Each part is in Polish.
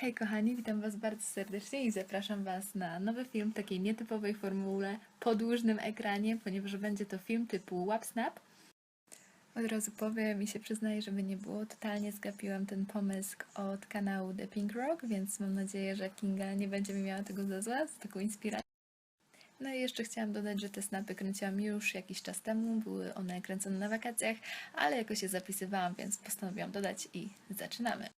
Hej kochani, witam Was bardzo serdecznie i zapraszam Was na nowy film w takiej nietypowej formule, podłużnym ekranie, ponieważ będzie to film typu Łap Snap. Od razu powiem i się przyznaję, żeby nie było, totalnie zgapiłam ten pomysł od kanału The Pink Rock, więc mam nadzieję, że Kinga nie będzie mi miała tego za złe, z taką inspiracją. No i jeszcze chciałam dodać, że te snapy kręciłam już jakiś czas temu, były one kręcone na wakacjach, ale jakoś się zapisywałam, więc postanowiłam dodać i zaczynamy.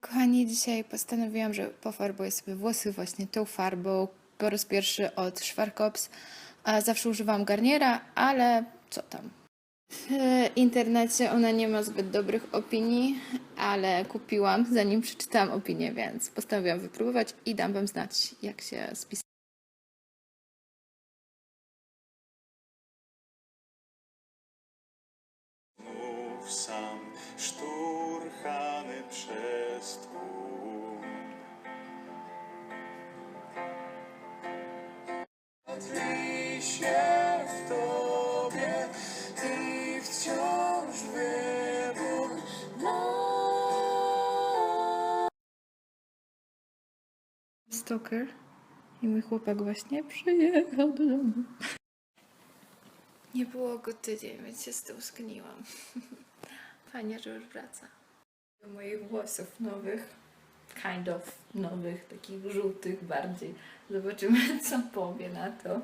Kochani, dzisiaj postanowiłam, że pofarbuję sobie włosy właśnie tą farbą po raz pierwszy od Schwarzkopf. A zawsze używałam garniera, ale co tam. W internecie ona nie ma zbyt dobrych opinii, ale kupiłam zanim przeczytałam opinię, więc postanowiłam wypróbować i dam Wam znać, jak się spisać. Znów sam szturchany Stoker i mój chłopak właśnie przyjechał do domu. Nie było go tydzień, więc się stęskniłam. Fajnie, że już wraca. Do moich włosów nowych, kind of nowych, takich żółtych bardziej. Zobaczymy, co powie na to.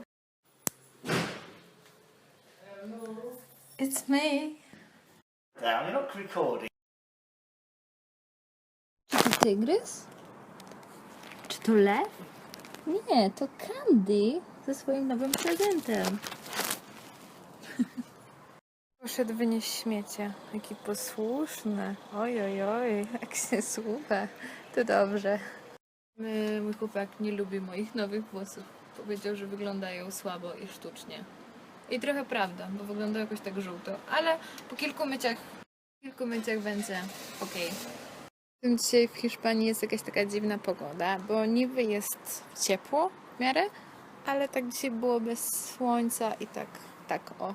It's me. You're not recording. Czy to tygrys? Czy to lew? Nie, to Candy ze swoim nowym prezentem. Poszedł wynieść śmiecie. Jaki posłuszny. Oj, oj, oj, jak się słucha. To dobrze. My, mój chłopak nie lubi moich nowych włosów. Powiedział, że wyglądają słabo i sztucznie. I trochę prawda, bo wyglądają jakoś tak żółto. Ale po kilku myciach, kilku myciach będzie okej. Dzisiaj w Hiszpanii jest jakaś taka dziwna pogoda, bo niby jest ciepło w miarę, ale tak dzisiaj było bez słońca i tak, tak o.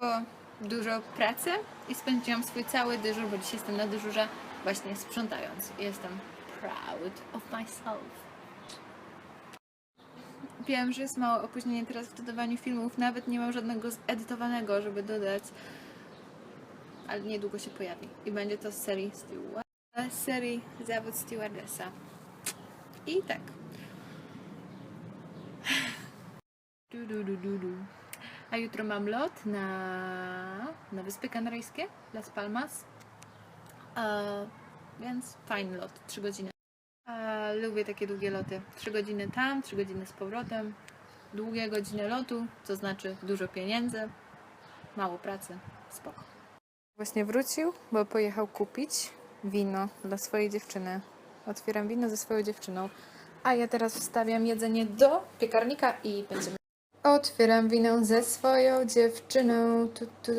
Było dużo pracy i spędziłam swój cały dyżur, bo dzisiaj jestem na dyżurze właśnie sprzątając. Jestem proud of myself. Wiem, że jest małe opóźnienie teraz w dodawaniu filmów, nawet nie mam żadnego zedytowanego, żeby dodać, ale niedługo się pojawi i będzie to z serii Steward z serii Zawód Stewardessa. I tak. Du, du, du, du, du. A jutro mam lot na, na Wyspy Kanaryjskie, Las Palmas. A, więc fajny lot, 3 godziny. A, lubię takie długie loty. 3 godziny tam, 3 godziny z powrotem. Długie godziny lotu, to znaczy dużo pieniędzy, mało pracy, spoko. Właśnie wrócił, bo pojechał kupić wino dla swojej dziewczyny. Otwieram wino ze swoją dziewczyną. A ja teraz wstawiam jedzenie do piekarnika i będziemy. Otwieram wino ze swoją dziewczyną. Tu, tu, tu.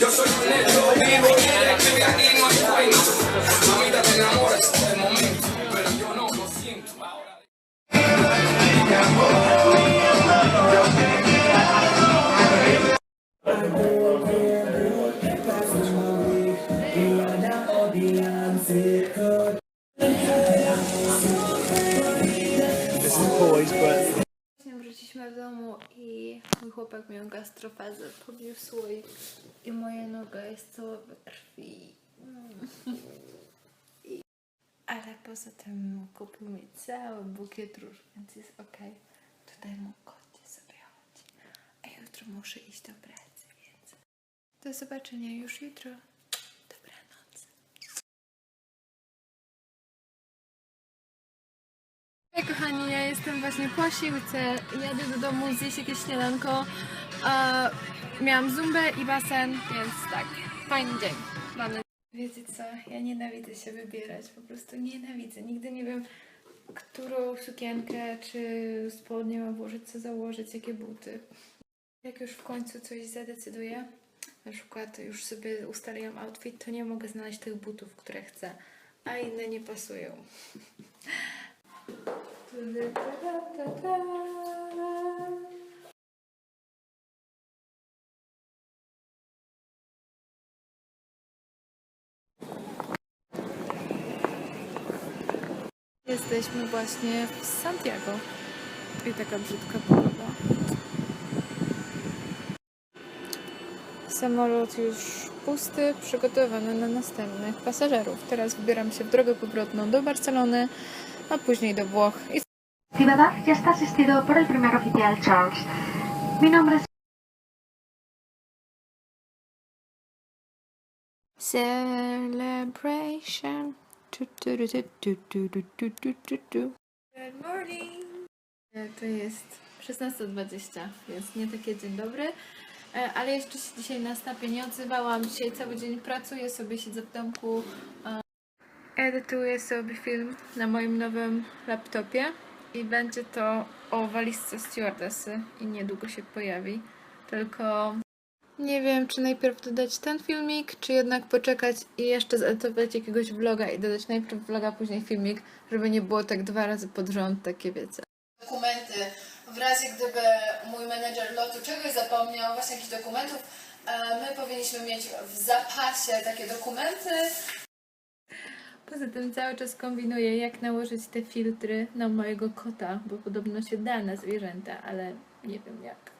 Yo soy un vivo no. Wróciliśmy w domu i mój chłopak miał gastrofazę, podniósł i, i moja noga jest cała we krwi. Mm. Ale poza tym kupił mi cały bukiet róż, więc jest okej. Tutaj mu kocie sobie chodzi. A jutro muszę iść do pracy, więc do zobaczenia już jutro. Dobranoc. Hej kochani, ja jestem właśnie po jadę do domu zjeść jakieś śniadanko. A, miałam zumbę i basen, więc tak, fajny dzień. Mam nadzieję. Wiecie co, ja nienawidzę się wybierać, po prostu nienawidzę. Nigdy nie wiem, którą sukienkę czy spodnie mam włożyć, co założyć, jakie buty. Jak już w końcu coś zadecyduję, na przykład już sobie ustaliłam outfit, to nie mogę znaleźć tych butów, które chcę, a inne nie pasują. Tu Jesteśmy właśnie w Santiago. I taka brzydka pogoda. Samolot już pusty, przygotowany na następnych pasażerów. Teraz wybieram się w drogę powrotną do Barcelony, a później do Włoch. I ya está asistido por el primer oficial Charles. Mi nombre es Celebration. Good morning! To jest 16.20, więc nie takie dzień dobry. Ale jeszcze się dzisiaj na snapie nie odzywałam. Dzisiaj cały dzień pracuję sobie, siedzę w domku. Edytuję sobie film na moim nowym laptopie i będzie to o walizce stewardessy i niedługo się pojawi. Tylko nie wiem, czy najpierw dodać ten filmik, czy jednak poczekać i jeszcze zedytować jakiegoś vloga i dodać najpierw vloga, później filmik, żeby nie było tak dwa razy pod rząd, takie wiecie. Dokumenty. W razie gdyby mój menedżer lotu czegoś zapomniał, właśnie jakichś dokumentów, e, my powinniśmy mieć w zapasie takie dokumenty. Poza tym cały czas kombinuję, jak nałożyć te filtry na mojego kota, bo podobno się da na zwierzęta, ale nie wiem jak.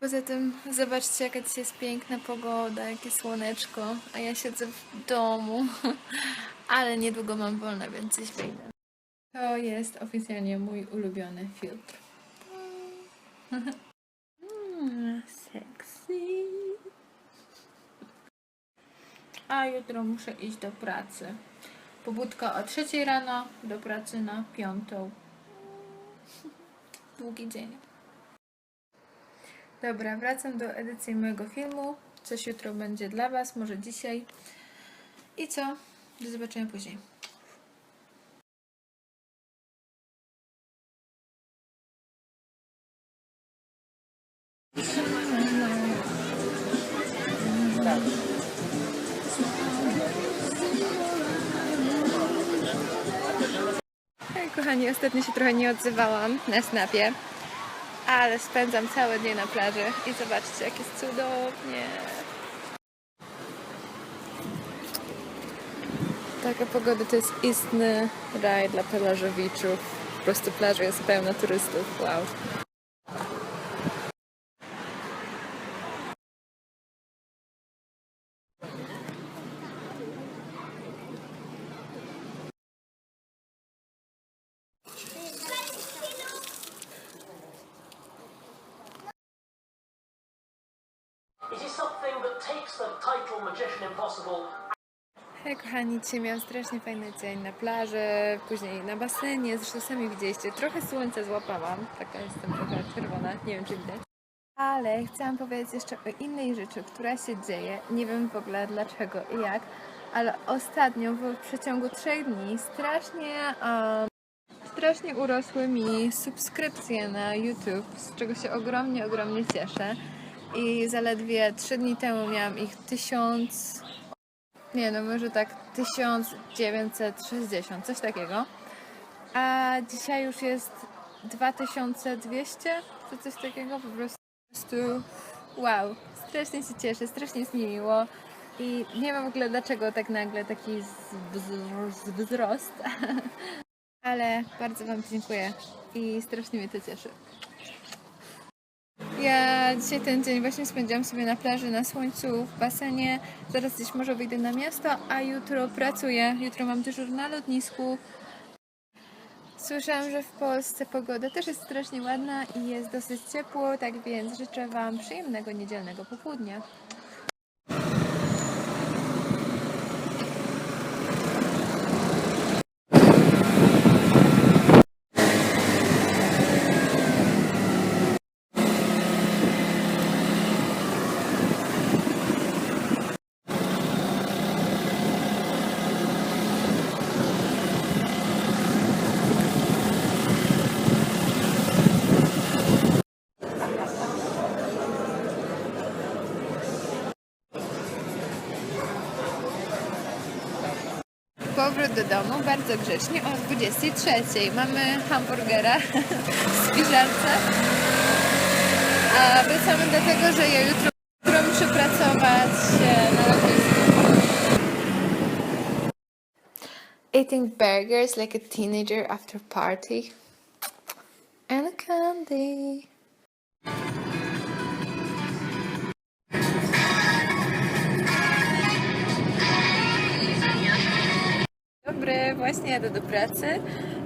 Poza tym zobaczcie jaka dzisiaj jest piękna pogoda, jakie słoneczko, a ja siedzę w domu, ale niedługo mam wolne, więc coś wyjdę. To jest oficjalnie mój ulubiony filtr. Mm, sexy. A jutro muszę iść do pracy. Pobudka o trzeciej rano, do pracy na piątą. Długi dzień. Dobra, wracam do edycji mojego filmu. Coś jutro będzie dla Was, może dzisiaj. I co? Do zobaczenia później. Kochani, ostatnio się trochę nie odzywałam na snapie, ale spędzam całe dnie na plaży i zobaczcie jak jest cudownie. Taka pogoda to jest istny raj dla plażowiczów. Po prostu plaża jest pełna turystów. Wow. Is Hej kochani, dzisiaj miałam strasznie fajny dzień na plaży, później na basenie, zresztą sami widzieliście, trochę słońca złapałam, taka jestem trochę czerwona, nie wiem czy widać. Ale chciałam powiedzieć jeszcze o innej rzeczy, która się dzieje, nie wiem w ogóle dlaczego i jak, ale ostatnio w przeciągu trzech dni strasznie, um, strasznie urosły mi subskrypcje na YouTube, z czego się ogromnie, ogromnie cieszę. I zaledwie trzy dni temu miałam ich tysiąc nie no, może tak 1960, coś takiego. A dzisiaj już jest 2200, czy coś takiego, po prostu, po prostu wow, strasznie się cieszę, strasznie jest mi miło. I nie wiem w ogóle dlaczego tak nagle taki wz- wzrost, ale bardzo Wam dziękuję i strasznie mnie to cieszy. Ja dzisiaj ten dzień właśnie spędziłam sobie na plaży, na słońcu, w basenie. Zaraz gdzieś może wyjdę na miasto, a jutro pracuję. Jutro mam dyżur na lotnisku. Słyszałam, że w Polsce pogoda też jest strasznie ładna i jest dosyć ciepło, tak więc życzę Wam przyjemnego niedzielnego popołudnia. Do domu bardzo grzecznie o 23. Mamy hamburgera w spiżarce. A wracamy dlatego, że ja jutro, jutro muszę pracować e, na lotnisku. Eating burgers like a teenager after party. And candy. Właśnie jadę do pracy.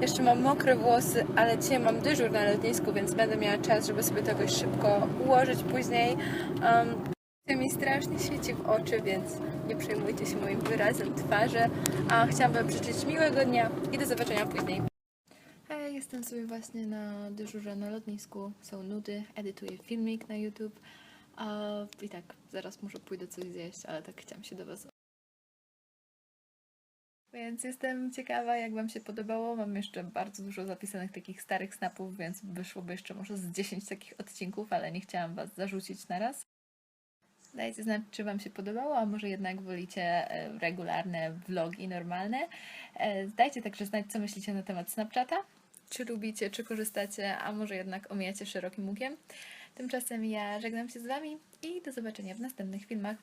Jeszcze mam mokre włosy, ale dzisiaj mam dyżur na lotnisku, więc będę miała czas, żeby sobie to jakoś szybko ułożyć później. Um, mi strasznie świeci w oczy, więc nie przejmujcie się moim wyrazem twarzy. A chciałam Wam życzyć miłego dnia i do zobaczenia później. Hej, jestem sobie właśnie na dyżurze na lotnisku. Są nudy, edytuję filmik na YouTube. I tak, zaraz muszę pójdę coś zjeść, ale tak chciałam się do Was więc jestem ciekawa, jak Wam się podobało. Mam jeszcze bardzo dużo zapisanych takich starych snapów, więc wyszłoby jeszcze może z 10 takich odcinków, ale nie chciałam Was zarzucić na raz. Dajcie znać, czy Wam się podobało, a może jednak wolicie e, regularne vlogi normalne. E, Dajcie także znać, co myślicie na temat Snapchata. Czy lubicie, czy korzystacie, a może jednak omijacie szerokim łukiem. Tymczasem ja żegnam się z Wami i do zobaczenia w następnych filmach.